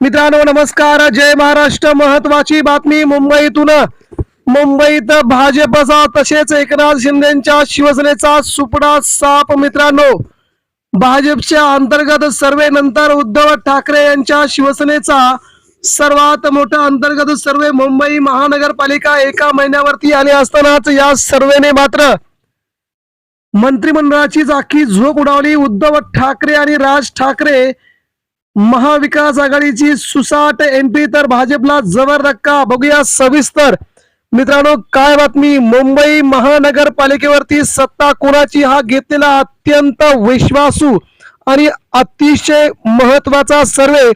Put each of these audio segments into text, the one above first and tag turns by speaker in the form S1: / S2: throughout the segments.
S1: मित्रांनो नमस्कार. जय महाराष्ट्र. महत्वाची बातमी मुंबईतून. मुंबईत भाजपचा तसेच एकनाथ शिंदेच्या शिवसेनेचा सुपडा साप मित्रांनो. भाजपच्या अंतर्गत सर्वे नंतर उद्धव ठाकरे यांच्या शिवसेनेचा सर्वात मोठा अंतर्गत सर्वे मुंबई महानगरपालिका एका महिन्यावरती आली असतानाच या सर्वेने मात्र मंत्रिमंडळाची जाखी झोप उडावली. उद्धव ठाकरे आणि राज ठाकरे महाविकास आघाडीची सुसाट एंट्री तर भाजपला जबर धक्का. बघूया सविस्तर. मित्रांनो काय बातमी? मुंबई महानगरपालिकेवरती सत्ता कोणाची? हा घेतलेला अत्यंत विश्वासू आणि अतिशय महत्त्वाचा सर्वे.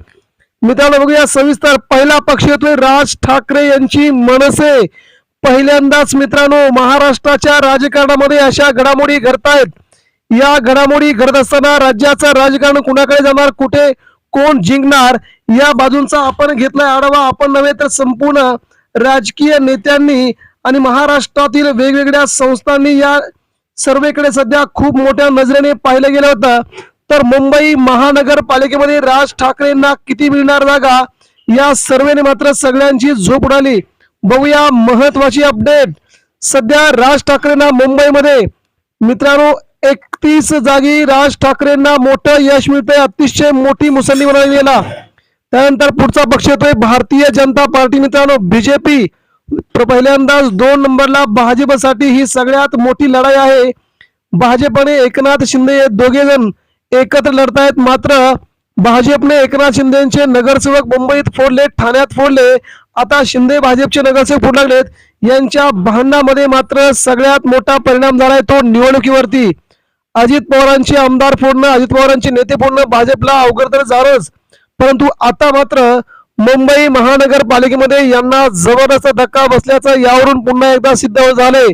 S1: मित्रांनो बघूया सविस्तर. पहिला पक्ष येतोय राज ठाकरे यांची मनसे. पहिल्यांदाच मित्रांनो महाराष्ट्राच्या राजकारणामध्ये अशा घडामोडी घडतायत. या घडामोडी घडत असताना राज्याचं राजकारण कुणाकडे जाणार कुठे कोण जिंकणार? या बाजूंचा आपण घेतलाय आढावा. आपण नव्हे तर संपूर्ण राजकीय नेत्यांनी आणि महाराष्ट्रातील वेगवेगळ्या संस्थांनी या सर्वेकडे सध्या खूप मोठ्या नजरेने पाहिलं गेलं होतं. तर मुंबई महानगरपालिकेमध्ये राज ठाकरेंना किती मिळणार जागा? या सर्वेने मात्र सगळ्यांची झोप उडाली. बघूया महत्वाची अपडेट. सध्या राज ठाकरेंना मुंबईमध्ये मित्रांनो एकतीस जागी राज ठाकरेंना मोठं यश मिळतंय. अतिशय मोठी मुसंडी बनवली गेला त्यानंतर पुढचा पक्ष येतोय. भारतीय जनता पार्टी मित्रांनो बीजेपी पहिल्यांदाच दोन नंबरला भाजपसाठी ही सगळ्यात मोठी लढाई आहे. भाजपने एकनाथ शिंदे हे दोघे जण एकत्र लढतायत. मात्र भाजपने एकनाथ शिंदेचे नगरसेवक मुंबईत फोडले ठाण्यात फोडले. आता शिंदे भाजपचे नगरसेवक फोड लागलेत. यांच्या भांडणामध्ये मात्र सगळ्यात मोठा परिणाम झालाय तो निवडणुकीवरती. अजित पवारांची आमदार फोडणं अजित पवारांचे नेते फोडणं भाजपला अवघड तर झालंच परंतु आता मात्र मुंबई महानगरपालिकेमध्ये यांना जबरदस्त धक्का बसल्याचं यावरून पुन्हा एकदा सिद्ध झाले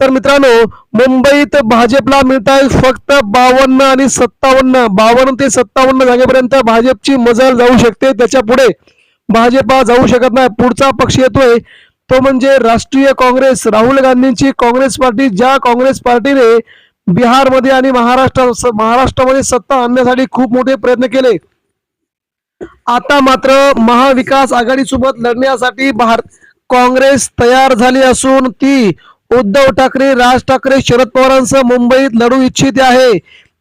S1: तर मित्रांनो मुंबईत भाजपला मिळत आहे फक्त बावन्न आणि सत्तावन्न. बावन्न ते सत्तावन्न जागेपर्यंत भाजपची मजल जाऊ शकते. त्याच्या पुढे भाजपा जाऊ शकत नाही. पुढचा पक्ष येतोय. तो म्हणजे राष्ट्रीय काँग्रेस. राहुल गांधींची काँग्रेस पार्टी. ज्या काँग्रेस पार्टीने बिहारमध्ये आणि महाराष्ट्र महाराष्ट्रामध्ये सत्ता आणण्यासाठी खूप मोठे प्रयत्न केले. आता मात्र महाविकास आघाडी सोबत लढण्यासाठी भारत काँग्रेस तयार झाली असून ती उद्धव ठाकरे राज ठाकरे शरद पवारांसह मुंबईत लढू इच्छित आहे.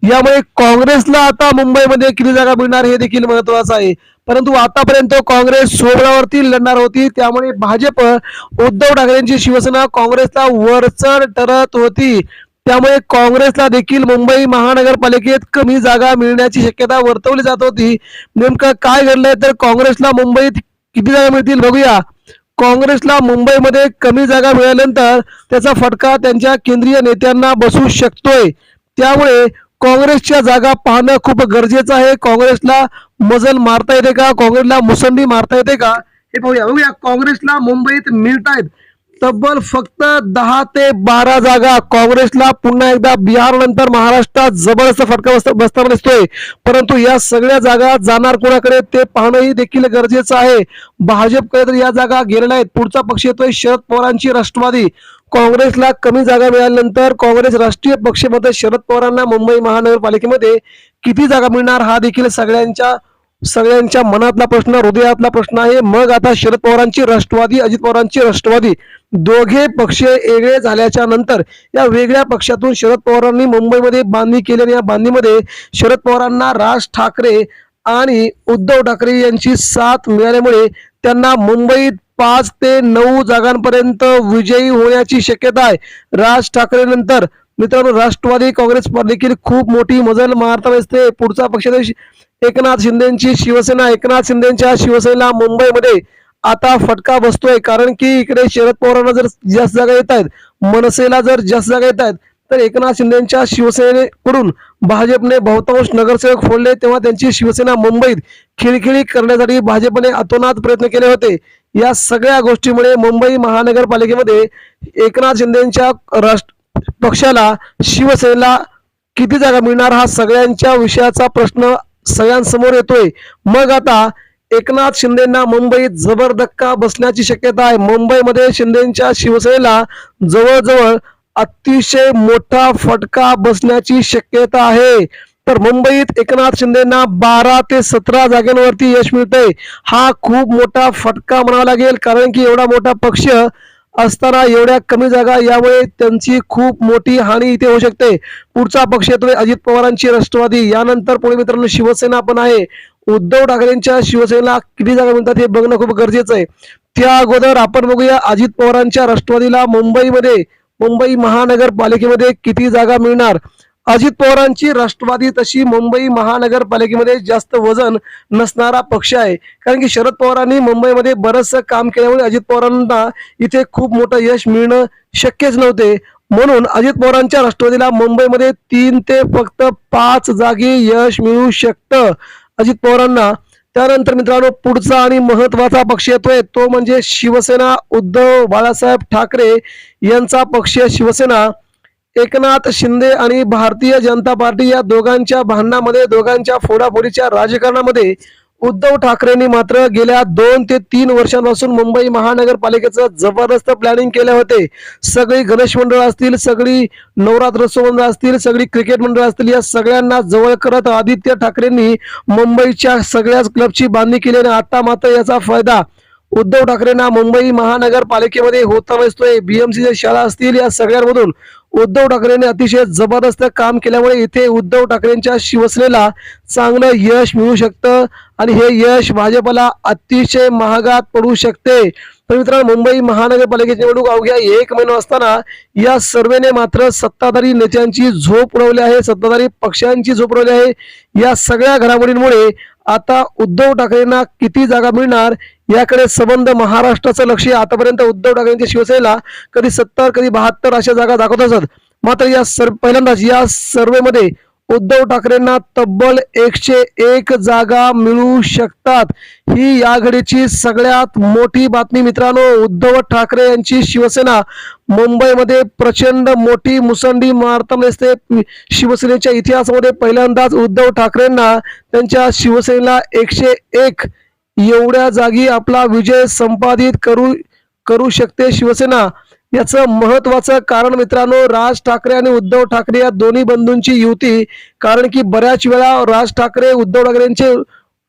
S1: यामुळे काँग्रेसला आता मुंबईमध्ये किती जागा मिळणार हे देखील महत्वाचं आहे. परंतु आतापर्यंत काँग्रेस सोहळ्यावरती लढणार होती. त्यामुळे भाजप उद्धव ठाकरेंची शिवसेना काँग्रेसला वरचढ ठरत होती. त्यामुळे काँग्रेसला देखील मुंबई महानगरपालिकेत कमी जागा मिळण्याची शक्यता वर्तवली जात होती. नेमकं काय घडलंय? तर काँग्रेसला मुंबईत किती जागा मिळतील बघूया. काँग्रेसला मुंबईमध्ये कमी जागा मिळाल्यानंतर त्याचा फटका त्यांच्या केंद्रीय नेत्यांना बसू शकतोय. त्यामुळे काँग्रेसच्या जागा पाहणं खूप गरजेचं आहे. काँग्रेसला मजल मारता येते का? काँग्रेसला मुसंडी मारता येते का? हे पाहूया. बघूया. काँग्रेसला मुंबईत मिळत आहेत तब्बल फक्त दहा ते बारा जागा काँग्रेसला पुन्हा एकदा बिहार नंतर महाराष्ट्रात जबरदस्त फटका बसता बसताना दिसतोय. परंतु या सगळ्या जागा जाणार कोणाकडे ते पाहणंही देखील गरजेचं आहे. भाजपकडे तर या जागा गेलेल्या आहेत. पुढचा पक्ष येतोय शरद पवारांची राष्ट्रवादी. काँग्रेसला कमी जागा मिळाल्यानंतर काँग्रेस राष्ट्रीय पक्षामध्ये शरद पवारांना मुंबई महानगरपालिकेमध्ये किती जागा मिळणार हा देखील सगळ्यांच्या सगळ्यांच्या मनातला प्रश्न हृदयातला प्रश्न आहे. मग आता शरद पवारांची राष्ट्रवादी अजित पवारांची राष्ट्रवादी. दोघे पक्ष वेगळे झाल्याच्यानंतर या वेगळ्या पक्षातून शरद पवारांनी मुंबईमध्ये बांधणी केली आणि या बांधणीमध्ये शरद पवारांना राज ठाकरे आणि उद्धव ठाकरे यांची साथ मिळाल्यामुळे त्यांना मुंबईत पाच ते नऊ जागांपर्यंत विजयी होण्याची शक्यता आहे. राज ठाकरे नंतर मित्रांनो राष्ट्रवादी काँग्रेस देखील खूप मोठी मजल मारता दिसते पुढचा पक्षादेश एकनाथ शिंदेची शिवसेना एकनाथ शिंदेच्या शिवसेनेला मुंबईमध्ये आता फटका बसतोय. कारण की इकडे शरद पवारांना जर जास्त जागा येत आहेत मनसेला जर जास्त जागा येत आहेत तर एकनाथ शिंदेच्या शिवसेनेकडून भाजपने बहुतांश नगरसेवक फोडले. तेव्हा त्यांची शिवसेना मुंबईत खिळखिळी करण्यासाठी भाजपने अतोनात प्रयत्न केले होते. या सगळ्या गोष्टीमुळे मुंबई महानगरपालिकेमध्ये एकनाथ शिंदेच्या राष्ट्र पक्षाला शिवसेनेला किती जागा मिळणार हा सगळ्यांच्या विषयाचा प्रश्न सगळ्यांसमोर येतोय. मग आता एकनाथ शिंदेना मुंबईत जबर धक्का बसण्याची शक्यता आहे. मुंबईमध्ये शिंदेच्या शिवसेनेला जवळजवळ अतिशय मोठा फटका बसण्याची शक्यता आहे. तर मुंबईत एकनाथ शिंदेना बारा ते सतरा जागांवरती यश मिळतंय. हा खूप मोठा फटका म्हणावा लागेल कारण की एवढा मोठा पक्ष असताना एवढ्या कमी जागा यामुळे त्यांची खूप मोठी हानी इथे होऊ शकते. पुढचा पक्ष येतो अजित पवारांची राष्ट्रवादी. यानंतर पुणे मित्रांनो शिवसेना पण आहे. उद्धव ठाकरेंच्या शिवसेनेला किती जागा मिळतात हे बघणं खूप गरजेचं आहे. त्या अगोदर आपण बघूया अजित पवारांच्या राष्ट्रवादीला मुंबईमध्ये मुंबई महानगरपालिकेमध्ये किती जागा मिळणार? अजित पवारांची राष्ट्रवादी तशी मुंबई महानगरपालिकेमध्ये जास्त वजन नसणारा पक्ष आहे. कारण की शरद पवारांनी मुंबईमध्ये बरंचसं काम केल्यामुळे अजित पवारांना इथे खूप मोठं यश मिळणं शक्यच नव्हते. म्हणून अजित पवारांच्या राष्ट्रवादीला मुंबईमध्ये तीन ते फक्त पाच जागी यश मिळू शकतं. अजित पवारांना त्यानंतर मित्रांनो पुढचा आणि महत्त्वाचा पक्ष येतोय तो म्हणजे शिवसेना. उद्धव बाळासाहेब ठाकरे यांचा पक्ष शिवसेना. एकनाथ शिंदे आणि भारतीय जनता पार्टी या दोघांच्या भांडणामध्ये दोघांच्या फोडाफोडीच्या राजकारणामध्ये उद्धव ठाकरेंनी मात्र गेल्या दोन ते तीन वर्षांपासून मुंबई महानगरपालिकेचं जबरदस्त प्लॅनिंग केले होते. सगळी गणेश मंडळ असतील सगळी नवरात्रोत्सव मंडळ असतील सगळी क्रिकेट मंडळ असतील या सगळ्यांना जवळ करत आदित्य ठाकरेंनी मुंबईच्या सगळ्याच क्लबची बांधणी केली आणि आता मात्र याचा फायदा उद्धव ठाकरेंना मुंबई महानगरपालिकेमध्ये होता बसतोय. बीएमसी शाळा असतील या सगळ्यांमधून उद्धव ठाकरेंनी अतिशय जबरदस्त काम केल्यामुळे इथे उद्धव ठाकरेंच्या शिवसेनेला चांगलं यश मिळू शकतं आणि हे यश भाजपला अतिशय महागात पडू शकते. तर मित्रांनो मुंबई महानगरपालिकेची निवडणूक अवघ्या एक महिना असताना या सर्वेने मात्र सत्ताधारी नेत्यांची झोप उडवली आहे सत्ताधारी पक्षांची झोप उडवली आहे. या सगळ्या घडामोडींमुळे आता उद्धव ठाकरेंना किती जागा मिळणार याकडे संबंध महाराष्ट्राचं लक्ष आतापर्यंत उद्धव ठाकरेंच्या शिवसेनेला कधी सत्तर कधी बहात्तर अशा जागा दाखवत असत. मात्र या सर पहिल्यांदाच या सर्वेमध्ये उद्धव ठाकरेंना तब्बल एकशे एक जागा मिळू शकतात. ही या घडीची सगळ्यात मोठी बातमी मित्रांनो. उद्धव ठाकरे यांची शिवसेना मुंबईमध्ये प्रचंड मोठी मुसंडी मारताना दिसते. शिवसेनेच्या इतिहासामध्ये पहिल्यांदाच उद्धव ठाकरेंना त्यांच्या शिवसेनेला एकशे एक एवढ्या जागी आपला विजय संपादित करू करू शकते शिवसेना. याचं महत्वाचं कारण मित्रांनो राज ठाकरे आणि उद्धव ठाकरे या दोन्ही बंधूंची युती. कारण की बऱ्याच वेळा राज ठाकरे उद्धव ठाकरेंचे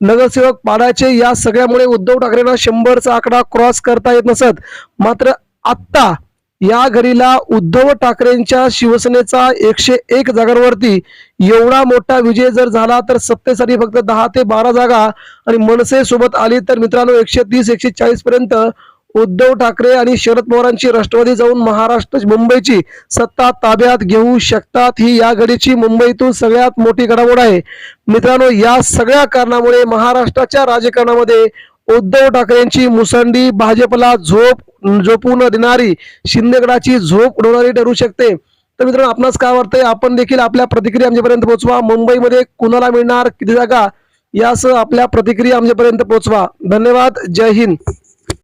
S1: नगरसेवक पाडायचे या सगळ्यामुळे उद्धव ठाकरेंना शंभरचा आकडा क्रॉस करता येत नसत. मात्र आत्ता या घडीला उद्धव ठाकरेंच्या शिवसेनेचा एकशे एक जागांवरती एवढा मोठा विजय जर झाला तर सत्तेसाठी फक्त दहा ते बारा जागा आणि मनसे सोबत आली तर मित्रांनो एकशे तीस एकशे चाळीस पर्यंत उद्धव ठाकरे आणि शरद पवारांची राष्ट्रवादी जाऊन महाराष्ट्र मुंबईची सत्ता ताब्यात घेऊ शकतात ही या घडीची मुंबईतून सगळ्यात मोठी घडामोड आहे. मित्रांनो या सगळ्या कारणामुळे महाराष्ट्राच्या राजकारणामध्ये उद्धव ठाकरेंची मुसंडी भाजपला झोप झोपू न देणारी शिंदेगडाची झोप उडवणारी ठरू शकते. तर मित्रांनो आपणास काय वाटतंय? आपण देखील आपल्या प्रतिक्रिया आमच्यापर्यंत पोहोचवा. मुंबईमध्ये कुणाला मिळणार? किती जागा? यासह आपल्या प्रतिक्रिया आमच्यापर्यंत पोहोचवा. धन्यवाद. जय हिंद.